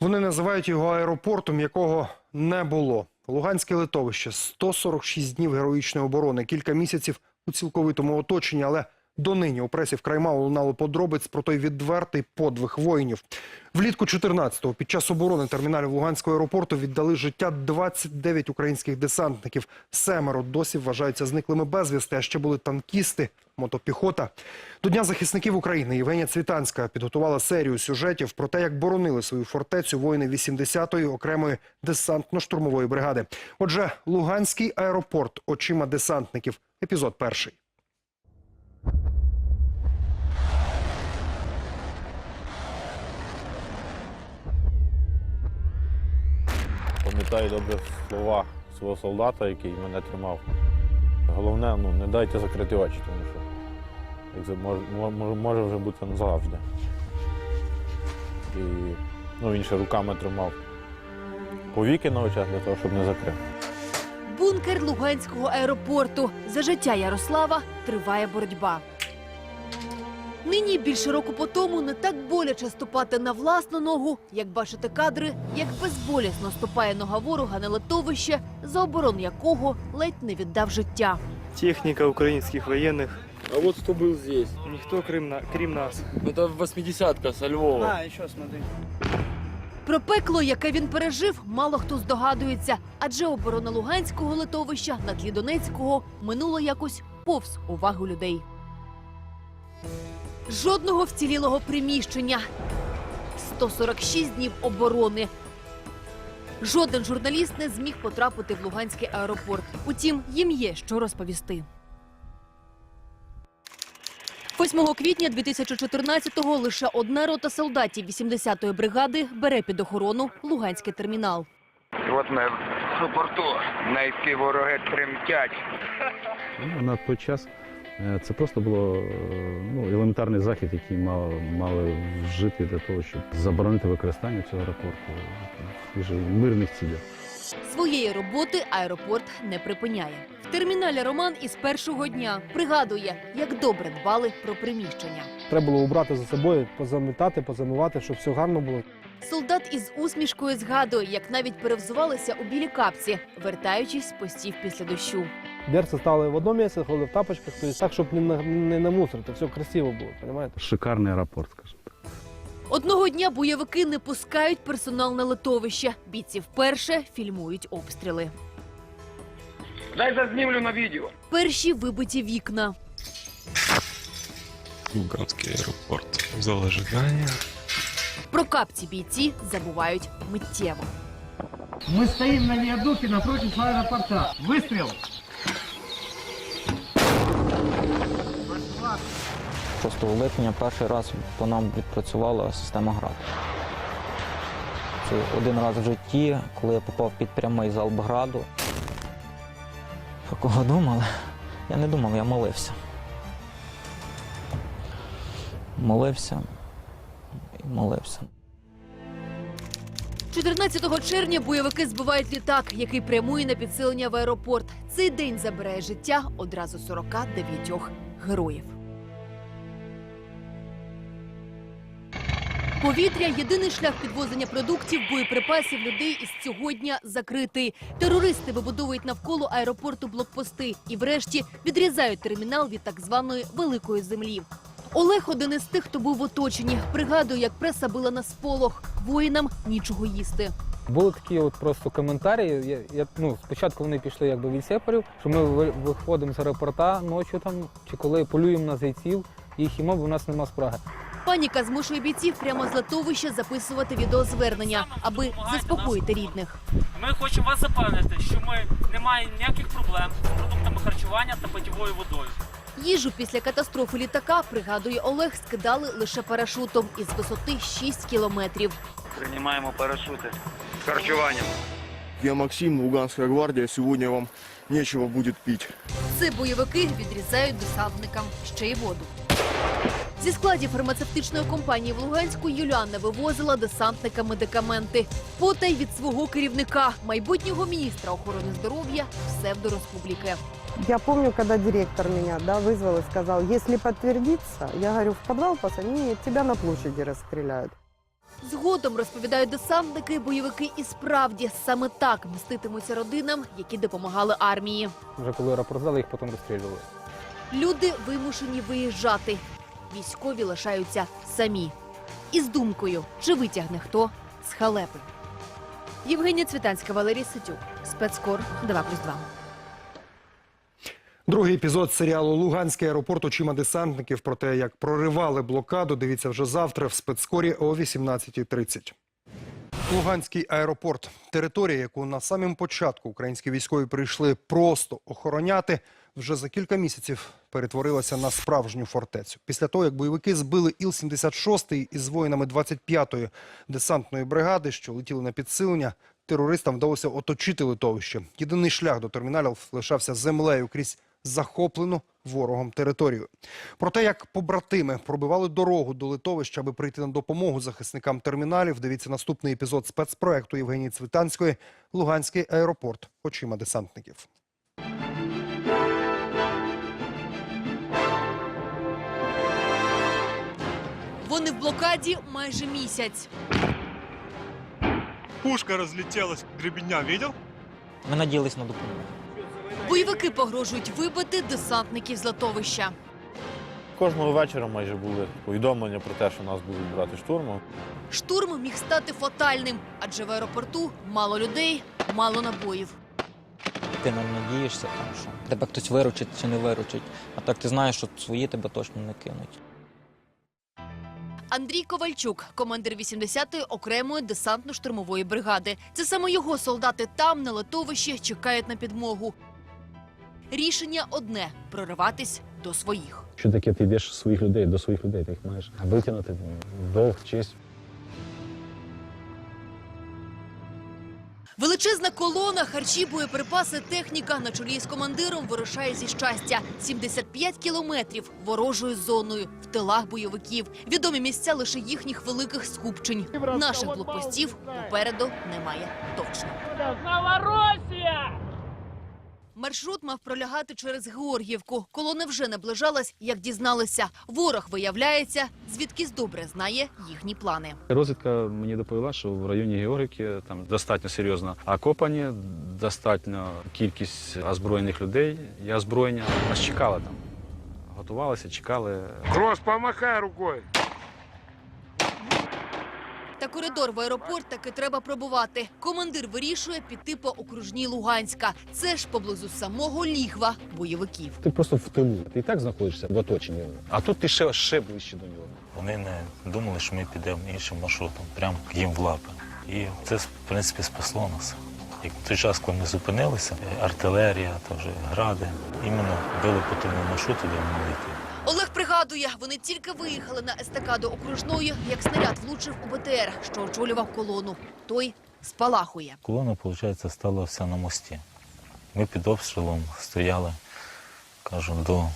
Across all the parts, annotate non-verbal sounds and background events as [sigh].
Вони називають його аеропортом, якого не було. Луганське литовище 146 днів героїчної оборони, кілька місяців у цілковитому оточенні, але донині у пресі вкрай мало лунало подробиць про той відвертий подвиг воїнів. Влітку 14-го під час оборони терміналів Луганського аеропорту віддали життя 29 українських десантників. Семеро досі вважаються зниклими безвісти, а ще були танкісти, мотопіхота. До Дня захисників України Євгенія Цвітанська підготувала серію сюжетів про те, як боронили свою фортецю воїни 80-ї окремої десантно-штурмової бригади. Отже, Луганський аеропорт очима десантників. Епізод перший. Пам'ятаю добре слова свого солдата, який мене тримав. Головне, ну, не дайте закрити очі, тому що як може, може, може вже бути назавжди. І ну, він ще руками тримав повіки на очах для того, щоб не закрив. Бункер Луганського аеропорту. За життя Ярослава триває боротьба. Нині більше року по тому не так боляче ступати на власну ногу, як бачити кадри, як безболісно ступає нога ворога на литовище, за оборону якого ледь не віддав життя. техника украинских военных. А вот кто был здесь? Никто крім, на, крім нас. Это восьмидесятка со Львова. А, еще смотри. Про пекло, яке він пережив, мало хто здогадується, адже оборона Луганського литовища на тлі Донецького минуло якось повз увагу людей. Жодного вцілілого приміщення. 146 днів оборони. Жоден журналіст не зміг потрапити в Луганський аеропорт. Утім, їм є що розповісти. 8 квітня 2014-го лише одна рота солдатів 80-ї бригади бере під охорону Луганський термінал. От ми в аеропорту, на який вороги тремтять. Ну, на той час це просто було е, ну, елементарний захід, який мав, мали вжити для того, щоб заборонити використання цього аеропорту в мирних цілях. Своєї роботи аеропорт не припиняє. В терміналі Роман із першого дня пригадує, як добре дбали про приміщення. Треба було убрати за собою, позамітати, позамивати, щоб все гарно було. Солдат із усмішкою згадує, як навіть перевзувалися у білі капці, вертаючись з постів після дощу. Дерці стали в одному місці, ходили в тапочках, тобто так, щоб не, на- не намусорити, все красиво було, розумієте? Шикарний аеропорт, скажімо. Одного дня бойовики не пускають персонал на литовище. Бійці вперше фільмують обстріли. Дай зазнімлю на відео. Перші вибиті вікна. Луганский аэропорт. Зал ожидания. Про капці бійці забувають миттєво. Мы стоим на виадуке напротив аэропорта. Выстрел! 6 липня перший раз по нам відпрацювала система ГРАД. Це один раз в житті, коли я попав під прямий залп граду. Про кого думали? Я не думав, я молився. Молився і молився. 14 червня бойовики збивають літак, який прямує на підсилення в аеропорт. Цей день забирає життя одразу 49 героїв. Повітря єдиний шлях підвозення продуктів, боєприпасів, людей із цього дня закритий. Терористи вибудовують навколо аеропорту блокпости і, врешті, відрізають термінал від так званої великої землі. Олег один із тих, хто був в оточенні. Пригадує, як преса била на сполох. Воїнам нічого їсти. Були такі от просто коментарі. Я, я, ну, спочатку вони пішли якби від сепарів, що ми виходимо з аеропорта ночі там, чи коли полюємо на зайців, їх їмо, бо в нас нема спраги. Паніка змушує бійців прямо з литовища записувати відеозвернення, аби заспокоїти рідних. Ми хочемо вас запевнити, що ми не маємо ніяких проблем з продуктами харчування та питьовою водою. Їжу після катастрофи літака, пригадує Олег, скидали лише парашутом із висоти 6 кілометрів. Приймаємо парашути з харчуванням. Я Максим, Луганская гвардия. Сегодня вам нечего будет пить. Це бойовики відрізають десантникам ще й воду. Зі складів фармацевтичної компанії в Луганську Юліанна вивозила десантникам медикаменти. Потай від свого керівника, майбутнього міністра охорони здоров'я псевдореспубліки. Я помню, когда директор меня да, вызвал и сказал, если подтвердится, я говорю, в подвал посади, нет, тебя на площади расстреляют. Згодом розповідають десантники, бойовики і справді саме так мститимуться родинам, які допомагали армії. Вже коли аеропорт здали, їх потім розстрілювали. Люди вимушені виїжджати. Військові лишаються самі. І з думкою, чи витягне хто з халепи. Євгенія Цвітанська, Валерій Ситюк. Спецкор 2+,2. Другий епізод серіалу Луганський аеропорт очима десантників про те, як проривали блокаду. Дивіться вже завтра в спецкорі о 18.30. Луганський аеропорт територія, яку на самому початку українські військові прийшли просто охороняти, вже за кілька місяців перетворилася на справжню фортецю. Після того, як бойовики збили Іл-76 із воїнами 25-ї десантної бригади, що летіли на підсилення, терористам вдалося оточити литовище. Єдиний шлях до терміналів лишався землею крізь захоплену ворогом територію. Про те, як побратими пробивали дорогу до литовища, аби прийти на допомогу захисникам терміналів, дивіться наступний епізод спецпроекту Євгенії Цвітанської «Луганський аеропорт. Очима десантників». Вони в блокаді майже місяць. Пушка разлетелась, гребеня видел? Ми надіялись на допомогу. Бойовики погрожують вибити десантників з литовища. Кожного вечора майже були повідомлення про те, що нас будуть брати штурмом. Штурм міг стати фатальним, адже в аеропорту мало людей, мало набоїв. Ти не надієшся, там, що тебе хтось виручить чи не виручить. А так ти знаєш, що свої тебе точно не кинуть. Андрій Ковальчук, командир 80-ї окремої десантно-штурмової бригади. Це саме його солдати там, на литовищі, чекають на підмогу. Рішення одне прориватись до своїх. Що таке ти йдеш своїх людей до своїх людей, ти їх маєш витягнути долг, честь. Величезна колона, харчі, боєприпаси, техніка на чолі з командиром вирушає зі щастя. 75 кілометрів ворожою зоною в тилах бойовиків. Відомі місця лише їхніх великих скупчень. Наших блокпостів попереду немає точно. Новоросія! Маршрут мав пролягати через Георгіївку. Колона вже наближалась, як дізналися. Ворог виявляється, звідкись добре знає їхні плани. Розвідка мені доповіла, що в районі Георгівки там достатньо серйозно окопані, достатньо кількість озброєних людей і озброєння. Нас чекали там. Готувалися, чекали. Крос, помахай рукою. Та коридор в аеропорт таки треба пробувати. Командир вирішує піти по окружній Луганська. Це ж поблизу самого лігва бойовиків. Ти просто в тилу. Ти і так знаходишся в оточенні. А тут ти ще, ще ближче до нього. Вони не думали, що ми підемо іншим маршрутом, прямо їм в лапи. І це, в принципі, спасло нас. І в той час, коли ми зупинилися, артилерія, вже гради, іменно били по тому маршруту, де ми мали йти. Олег пригадує, вони тільки виїхали на естакаду окружної, як снаряд влучив у БТР, що очолював колону. Той спалахує. Колона, виходить, стала вся на мості. Ми під обстрілом стояли, кажу, до,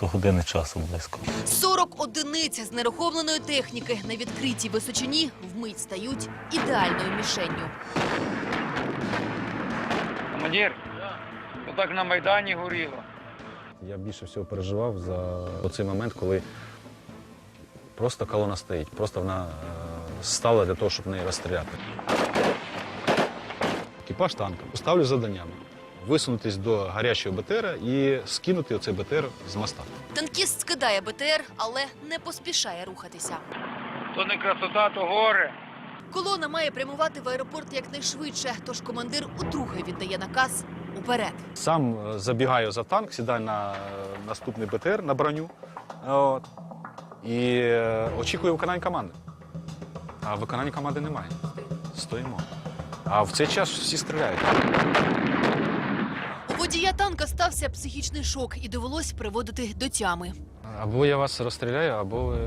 до години часу близько. 40 одиниць з нерухомленої техніки на відкритій височині вмить стають ідеальною мішенню. Командир, отак на Майдані горіло. Я більше всього переживав за цей момент, коли просто колона стоїть, просто вона е, стала для того, щоб неї розстріляти. Екіпаж танка поставлю завданнями висунутись до гарячого БТРа і скинути оцей БТР з моста. Танкіст скидає БТР, але не поспішає рухатися. То не красота, то горе. Колона має прямувати в аеропорт якнайшвидше, тож командир удруге віддає наказ уперед. Сам е, забігаю за танк, сідаю на е, наступний БТР на броню от, і е, очікую виконання команди. А виконання команди немає. Стоїмо. А в цей час всі стріляють. У водія танка стався психічний шок і довелось приводити до тями. Або я вас розстріляю, або ви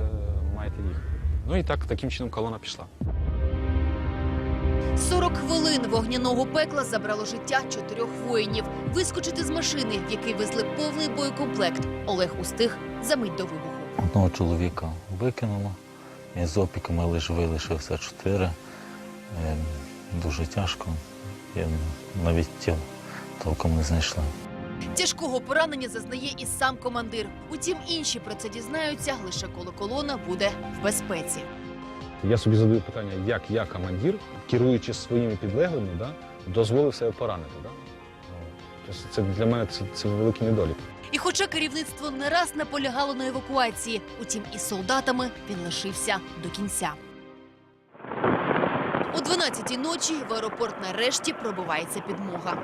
маєте їхати. Ну і так, таким чином колона пішла. 40 хвилин вогняного пекла забрало життя чотирьох воїнів. Вискочити з машини, в який везли повний боєкомплект. Олег устиг за мить до вибуху. Одного чоловіка викинуло, і з опіками лише вилишився чотири. Е, Дуже тяжко. Я навіть тіл толком не знайшла. Тяжкого поранення зазнає і сам командир. Утім, інші про це дізнаються лише коли колона буде в безпеці. Я собі задаю питання, як я, командир, керуючи своїми підлеглими, да, дозволив себе поранити. Да? Тобто Це для мене це, це великий недолік. І хоча керівництво не раз наполягало на евакуації, утім із солдатами він лишився до кінця. О 12-й ночі в аеропорт нарешті пробивається підмога.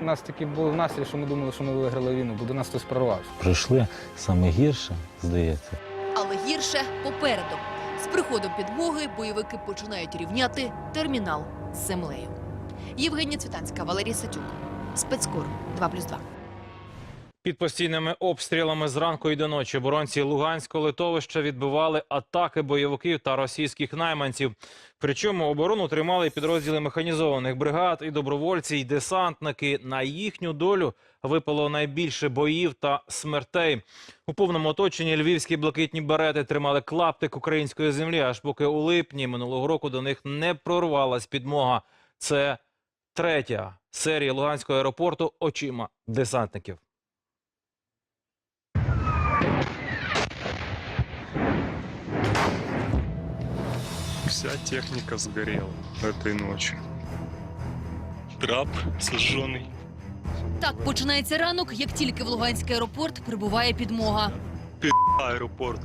У нас такий був настрій, що ми думали, що ми виграли війну, бо до нас хтось прорвався. Пройшли саме гірше, здається. Але гірше попереду. З приходом підмоги бойовики починають рівняти термінал з землею. Євгенія Цвітанська, Валерій Сатюк. Спецкор 2+,2. Під постійними обстрілами зранку і до ночі оборонці Луганського литовища відбивали атаки бойовиків та російських найманців. Причому оборону тримали підрозділи механізованих бригад і добровольці, і десантники. На їхню долю випало найбільше боїв та смертей. У повному оточенні львівські блакитні берети тримали клаптик української землі, аж поки у липні минулого року до них не прорвалась підмога. Це третя серія Луганського аеропорту очима десантників. Вся техника сгорела этой ночью. Трап сожженный. Так починається ранок, як тільки в Луганський аеропорт прибуває підмога. Аэропорт.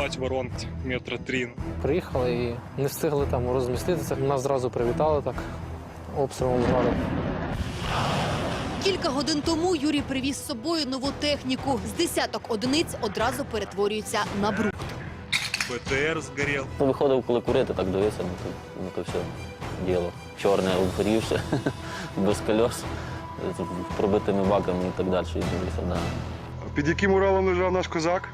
Бать воронки метра три. Приїхали і не встигли там розміститися. Нас зразу привітали так обстрілом згадом. Кілька годин тому Юрій привіз з собою нову техніку. З десяток одиниць одразу перетворюється на брухт. БТР сгорел. Ну, виходив, коли курити, так дивився, ну то, ну, то все діло. Чорне, обгорівше, [laughs] без кольос, з пробитими баками і так далі. І дивився, да. Під яким Уралом лежав наш козак?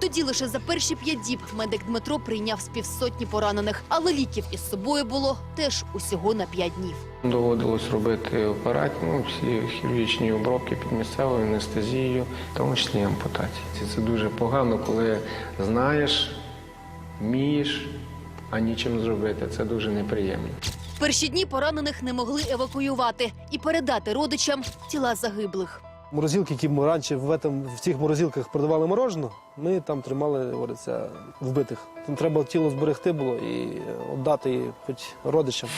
Тоді лише за перші п'ять діб медик Дмитро прийняв з півсотні поранених, але ліків із собою було теж усього на п'ять днів. Доводилось робити операції, ну, всі хірургічні обробки під місцевою анестезією, в тому числі ампутації. Це дуже погано, коли знаєш, вмієш, а нічим зробити. Це дуже неприємно. Перші дні поранених не могли евакуювати і передати родичам тіла загиблих. Морозилки, які ми раніше в, этом, в цих морозилках продавали морожене, ми там тримали, говориться, вбитих. Там треба тіло зберегти було і віддати хоч родичам.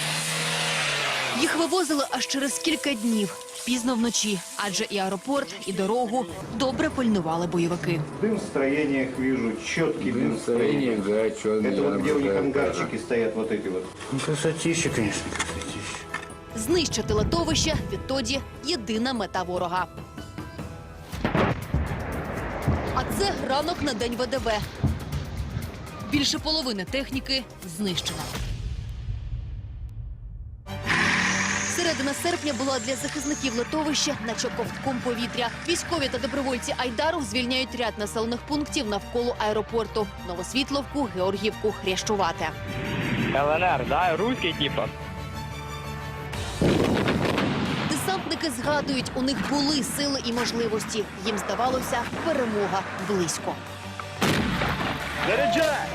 Їх вивозили аж через кілька днів, пізно вночі, адже і аеропорт, і дорогу добре пильнували бойовики. Дым в строениях вижу, четкий дым в строениях. да, Это вот где у них ангарчики стоят, вот эти вот. Красотища, конечно, красотища. Знищити литовище відтоді єдина мета ворога. це ранок на день ВДВ. Більше половини техніки знищено. Середина серпня була для захисників литовища, наче ковтком повітря. Військові та добровольці Айдару звільняють ряд населених пунктів навколо аеропорту: Новосвітловку, Георгівку, Хрящувате. ЛНР, да? Русский типа. Десантники згадують, у них були сили і можливості. Їм здавалося, перемога близько. Заряджай!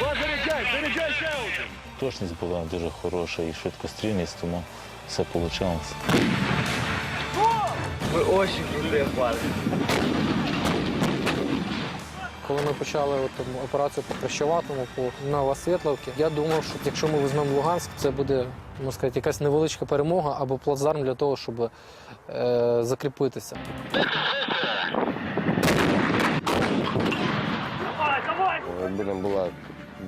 Заряджай, заряджай ще один! Точність була дуже хороша і швидкострільність, тому все вийшло. Вы очень крутые парни. Коли ми почали от, там, операцію по Хрещоватому, по Новосвітловці, я думав, що якщо ми візьмемо Луганськ, це буде можна сказати, якась невеличка перемога або плацдарм для того, щоб е, закріпитися. Якби не була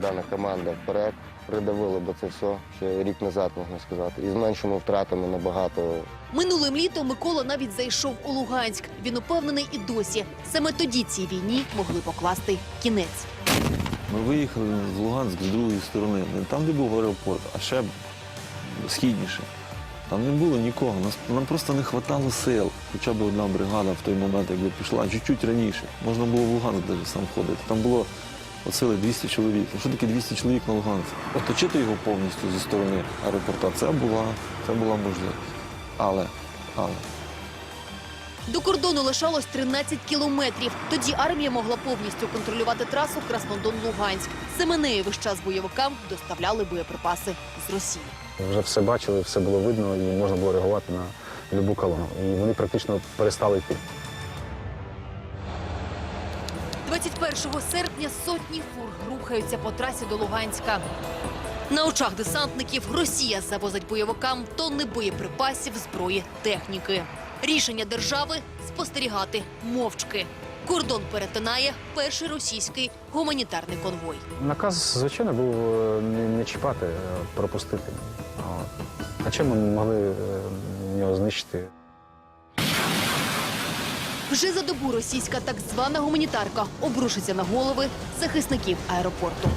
дана команда вперед, придавили би це все ще рік назад, можна сказати. І з меншими втратами набагато Минулим літом Микола навіть зайшов у Луганськ. Він упевнений і досі. Саме тоді цій війні могли покласти кінець. Ми виїхали в Луганськ з другої сторони, не там, де був аеропорт, а ще східніше. Там не було нікого, нас, нам просто не вистачало сил. Хоча б одна бригада в той момент, якби пішла, чуть-чуть раніше. Можна було в Луганськ навіть сам ходити. Там було от сили 200 чоловік. Що таке 200 чоловік на Луганськ? Оточити його повністю зі сторони аеропорта, це була, це була можливість. Але, але. До кордону лишалось 13 кілометрів. Тоді армія могла повністю контролювати трасу Краснодон-Луганськ. Саме нею весь час бойовикам доставляли боєприпаси з Росії. Вже все бачили, все було видно і можна було реагувати на будь-яку колону. І вони практично перестали йти. Серпня сотні фур рухаються по трасі до Луганська. На очах десантників Росія завозить бойовикам тонни боєприпасів, зброї, техніки. Рішення держави спостерігати мовчки. Кордон перетинає перший російський гуманітарний конвой. Наказ, звичайно, був е, не, чіпати, пропустити. От. Хоча ми могли е, його знищити. Вже за добу російська так звана гуманітарка обрушиться на голови захисників аеропорту.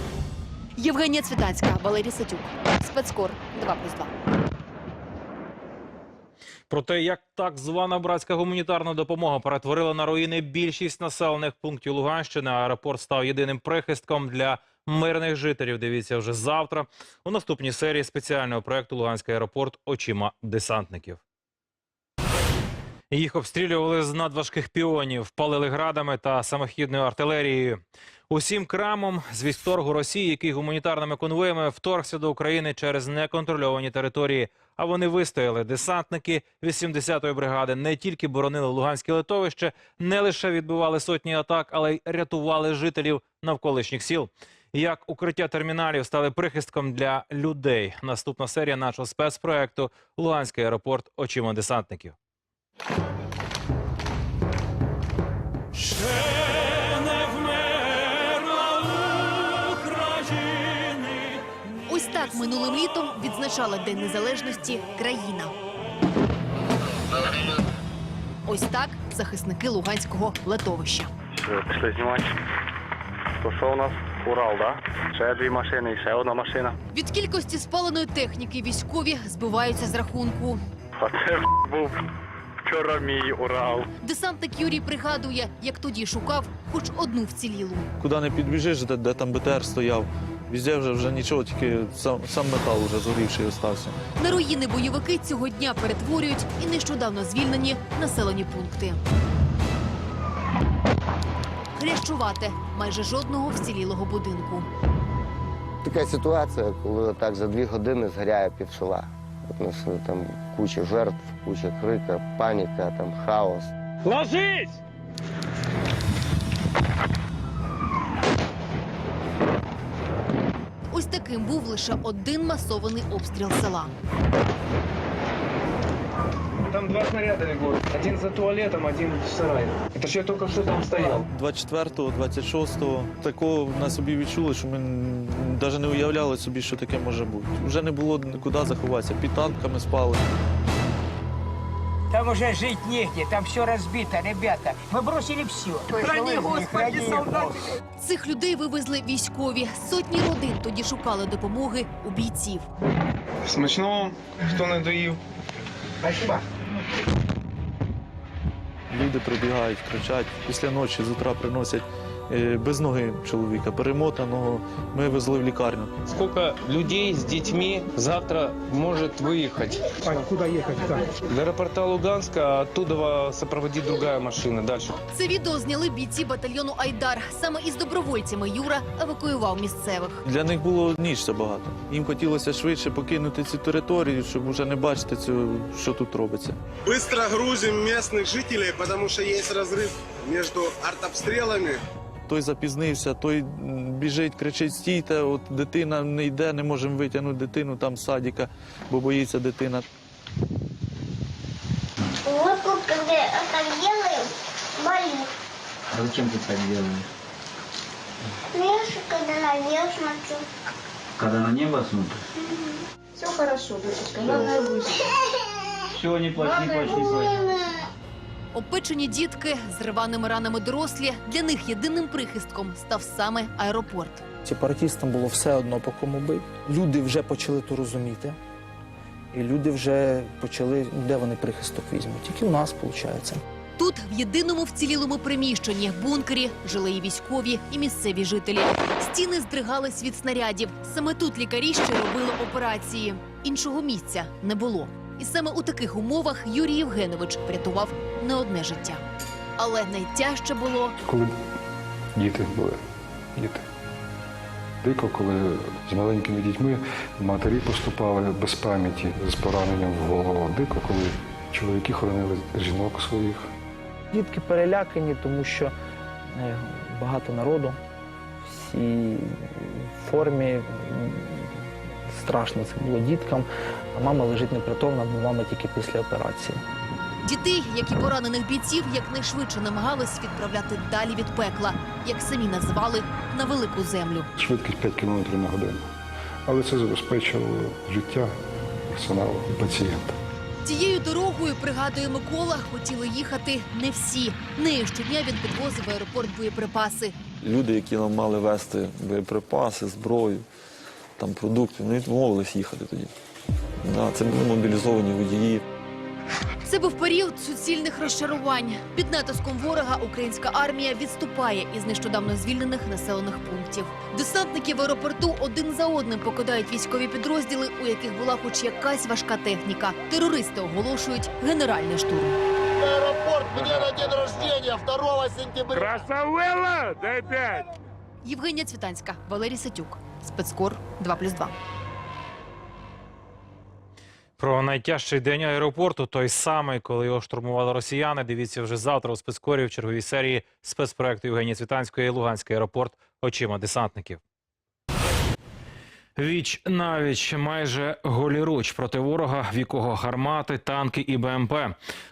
Євгенія Цвітанська, Валерій Сатюк, спецкор 2+,2. Про те, як так звана братська гуманітарна допомога перетворила на руїни більшість населених пунктів Луганщини, аеропорт став єдиним прихистком для мирних жителів. Дивіться вже завтра у наступній серії спеціального проекту Луганський аеропорт очима десантників. Їх обстрілювали з надважких піонів, палили градами та самохідною артилерією. Усім крамом з військторгу Росії, який гуманітарними конвоями вторгся до України через неконтрольовані території. А вони вистояли. Десантники 80-ї бригади не тільки боронили Луганське литовище, не лише відбивали сотні атак, але й рятували жителів навколишніх сіл. Як укриття терміналів стали прихистком для людей. Наступна серія нашого спецпроекту Луганський аеропорт очима десантників. Ось так минулим літом відзначала День Незалежності країна. Ось так захисники Луганського литовища. Пішли знімати. То що у нас? Урал, да? Ще дві машини і ще одна машина. Від кількості спаленої техніки військові збиваються з рахунку. А це був вчора мій Урал. Десантник Юрій пригадує, як тоді шукав хоч одну вцілілу. Куди не підбіжиш, де, де там БТР стояв. Везде вже, вже нічого, тільки сам, сам метал вже згорівший остався. На руїни бойовики цього дня перетворюють і нещодавно звільнені населені пункти. Хрящувати майже жодного вцілілого будинку. Така ситуація, коли так за дві години згоряє пів села. Там куча жертв, куча крика, паніка, там хаос. Ложись! Ось таким був лише один масований обстріл села. Там два снаряда легло. Один за туалетом, один в сарае. Это ж я только что там стоял. 24-го, 26-го такого на собі відчули, що ми навіть не уявляли собі, що таке може бути. Вже не було куди заховатися. Під танками спали. Там уже жить негде, там все разбито, ребята. Мы бросили все. Храни, Господи, солдаты. Цих людей вивезли військові. Сотні родин тоді шукали допомоги у бійців. Смачного, хто не доїв. Спасибо. Люди прибігають, кричать. Після ночі з утра приносять без ноги чоловіка, перемотаного. Ми везли в лікарню. Сколько людей с детьми завтра может выехать? Аня, куди їхати? Так. До аэропорта Луганска, а оттуда сопроводит другая машина. Дальше. Це відео зняли бійці батальйону Айдар. Саме із добровольцями Юра евакуював місцевих. Для них було ніч забагато. Їм хотілося швидше покинути цю територію, щоб вже не бачити цього, що тут робиться. Быстро грузим местных жителей, потому что есть разрыв между артобстрелами. Той запізнився, той біжить, кричить, стійте, от дитина не йде, не можемо витягнути дитину там з садика, бо боїться дитина. Когда так делаем, болит. А зачем ти так робиш? Видишь, когда наверх смотрю. Коли на небо смотриш? Все хорошо, дочечка, главное выжить. Все, не плачь, не плачь, не плачь. Опечені дітки з рваними ранами дорослі. Для них єдиним прихистком став саме аеропорт. Сепаратістам було все одно по кому бити. Люди вже почали то розуміти. І люди вже почали, де вони прихисток візьмуть. Тільки у нас, виходить. Тут, в єдиному вцілілому приміщенні, бункері, жили і військові, і місцеві жителі. Стіни здригались від снарядів. Саме тут лікарі ще робили операції. Іншого місця не було. І саме у таких умовах Юрій Євгенович врятував не одне життя. Але найтяжче було Коли діти були, діти. Дико, коли з маленькими дітьми матері поступали без пам'яті з пораненням в голову. Дико, коли чоловіки хоронили жінок своїх. Дітки перелякані, тому що е, багато народу, всі в формі. Страшно це було діткам, а мама лежить непритомна, бо мама тільки після операції. Дітей, як і поранених бійців, якнайшвидше намагались відправляти далі від пекла, як самі називали на велику землю. швидкість 5 км на годину. Але це забезпечило життя персоналу і пацієнта. Тією дорогою, пригадує Микола, хотіли їхати не всі. Нею щодня він підвозив в аеропорт боєприпаси. Люди, які нам мали вести боєприпаси, зброю, там продукти, вони відмовились їхати тоді. Да, це були мобілізовані водії. Це був період суцільних розчарувань. Під натиском ворога українська армія відступає із нещодавно звільнених населених пунктів. Десантники в аеропорту один за одним покидають військові підрозділи, у яких була хоч якась важка техніка. Терористи оголошують генеральний штурм. Аэропорт, мне на день рождения, 2 сентября. Красавела, дай пять. Євгенія Цвітанська, Валерій Сатюк, спецкор 2+,2. Про найтяжчий день аеропорту, той самий, коли його штурмували росіяни. Дивіться вже завтра у спецкорі в черговій серії спецпроекту Євгенії Цвітанської Луганський аеропорт очима десантників. Віч навіч майже голіруч проти ворога, в якого гармати, танки і БМП.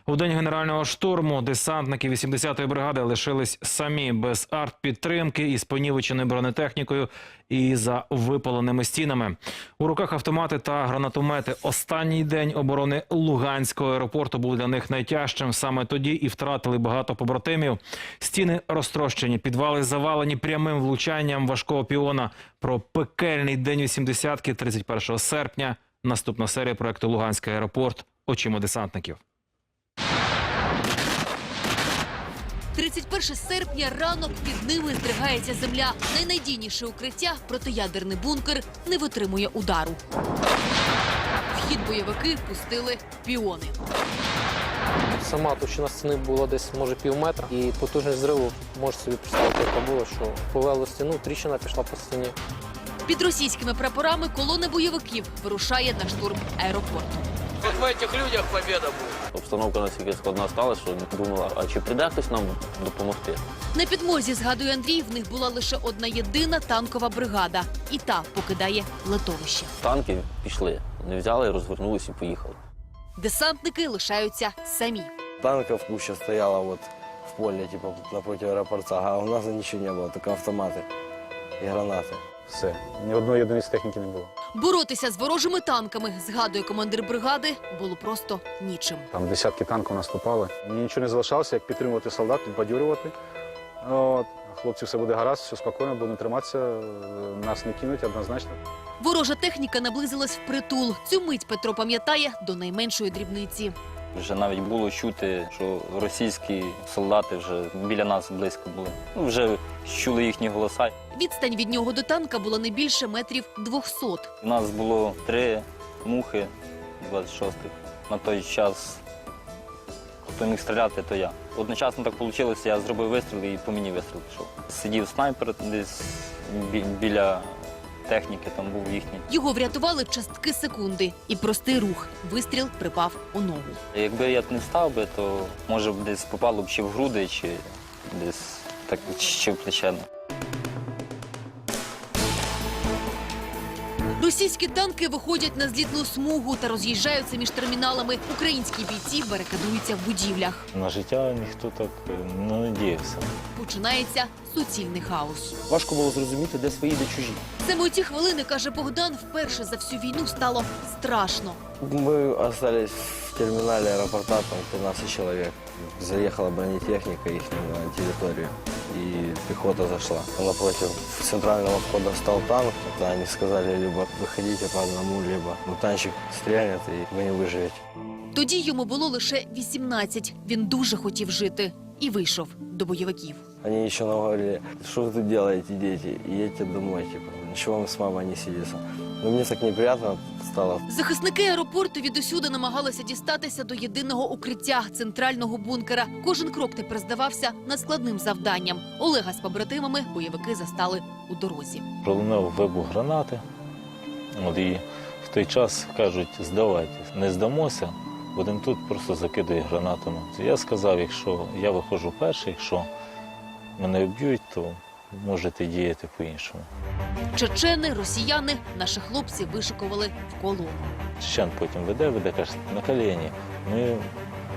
У день генерального штурму десантники 80-ї бригади лишились самі без артпідтримки із понівеченою бронетехнікою і за випаленими стінами. У руках автомати та гранатомети. Останній день оборони Луганського аеропорту був для них найтяжчим. Саме тоді і втратили багато побратимів. Стіни розтрощені, підвали завалені прямим влучанням важкого піона. Про пекельний день 80-ки 31 серпня. Наступна серія проекту Луганський аеропорт очима десантників. 31 серпня ранок під ними здригається земля. Найнадійніше укриття протиядерний бункер не витримує удару. В хід бойовики пустили піони. Сама товщина стіни була десь може пів метра, і потужність зриву можете собі представити, яка була, що повело стіну, тріщина пішла по стіні. Під російськими прапорами колона бойовиків вирушає на штурм аеропорту. Вот в этих людях победа будет. Обстановка настільки складна стала, що думала, а чи прийде хтось нам допомогти? На підмозі, згадує Андрій, в них була лише одна єдина танкова бригада. І та покидає литовище. Танки пішли, не взяли, розвернулися і поїхали. Десантники лишаються самі. Танков куча стояла вот в поле, типа напротив аэропорта, а у нас ничего не было, только автоматы и гранаты. Все, ні одної одиниці техніки не було. Боротися з ворожими танками, згадує командир бригади, було просто нічим. Там десятки танків наступали. Мені нічого не залишалося, як підтримувати солдат, підбадьорювати. От. Хлопці, все буде гаразд, все спокійно, будемо триматися, нас не кинуть однозначно. Ворожа техніка наблизилась впритул. Цю мить Петро пам'ятає до найменшої дрібниці. Вже навіть було чути, що російські солдати вже біля нас близько були. Ну, вже чули їхні голоса. Відстань від нього до танка була не більше метрів 200. У нас було три мухи 26-х. На той час хто міг стріляти, то я. Одночасно так вийшло, я зробив вистріл і по мені вистріл пішов. Сидів снайпер десь біля техніки, там був їхній. Його врятували частки секунди, і простий рух. Вистріл припав у ногу. Якби я не став би, то може б десь попало б чи в груди, чи десь так чи в плече. Російські танки виходять на злітну смугу та роз'їжджаються між терміналами. Українські бійці барикадуються в будівлях. На життя ніхто так е, не надіявся. Починається суцільний хаос. Важко було зрозуміти, де свої, де чужі. Саме у ці хвилини, каже Богдан, вперше за всю війну стало страшно. Мы остались в терминале аэропорта, там 13 человек. Заехала бронетехника их на территорию, и пехота зашла. Напротив центрального входа стал танк. Тогда они сказали, либо выходите по одному, либо ну, танчик стрельнет, и вы не выживете. Тоді йому було лише 18. Він дуже хотів жити і вийшов до бойовиків. Они еще нам говорили, что вы тут делаете, дети, едьте домой, типа, ничего вам с мамой не сидится. Но мне так неприятно стало. Захисники аеропорту відусюди намагалися дістатися до єдиного укриття центрального бункера. Кожен крок тепер здавався надскладним завданням. Олега з побратимами бойовики застали у дорозі. Пролунав вибух гранати. От і в той час кажуть, здавайтесь, не здамося, будемо тут просто закидує гранатами. Я сказав, якщо я виходжу перший, якщо мене вб'ють, то можете діяти по-іншому. Чечени, росіяни, наших хлопців вишикували в колону. Чечен потім веде, веде, каже, на коліні. Ми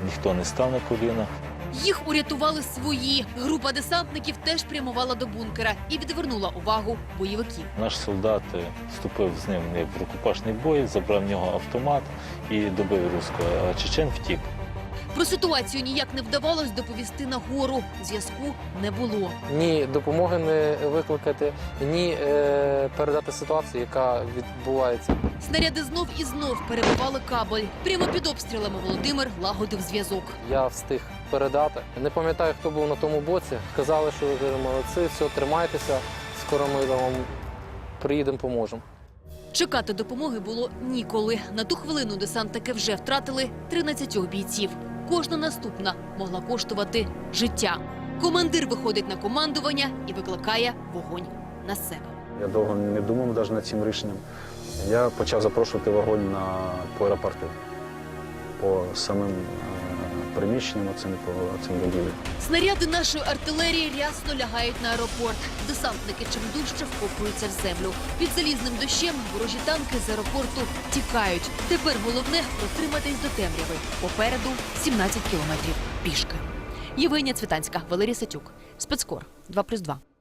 ніхто не став на коліна. Їх урятували свої. Група десантників теж прямувала до бункера і відвернула увагу бойовиків. Наш солдат е, вступив з ним в рукопашний бой, забрав в нього автомат і добив руського, а чечен втік. Про ситуацію ніяк не вдавалось доповісти на гору. Зв'язку не було. Ні допомоги не викликати, ні е, передати ситуацію, яка відбувається. Снаряди знов і знов перебивали кабель. Прямо під обстрілами Володимир лагодив зв'язок. Я встиг передати. Не пам'ятаю, хто був на тому боці. Казали, що ви молодці, все, тримайтеся. Скоро ми вам приїдемо, поможемо. Чекати допомоги було ніколи. На ту хвилину десантники вже втратили 13 бійців. Кожна наступна могла коштувати життя. Командир виходить на командування і викликає вогонь на себе. Я довго не думав навіть над цим рішенням. Я почав запрошувати вогонь на, по аеропорту, по самим е, приміщенням, оцим, по цим будівлям. Снаряди нашої артилерії рясно лягають на аеропорт. Десантники чим дужче вкопуються в землю. Під залізним дощем ворожі танки з аеропорту тікають. Тепер головне протриматись до темряви. Попереду 17 кілометрів пішки. Євгенія Цвітанська, Валерій Сатюк. Спецкор 2+,2.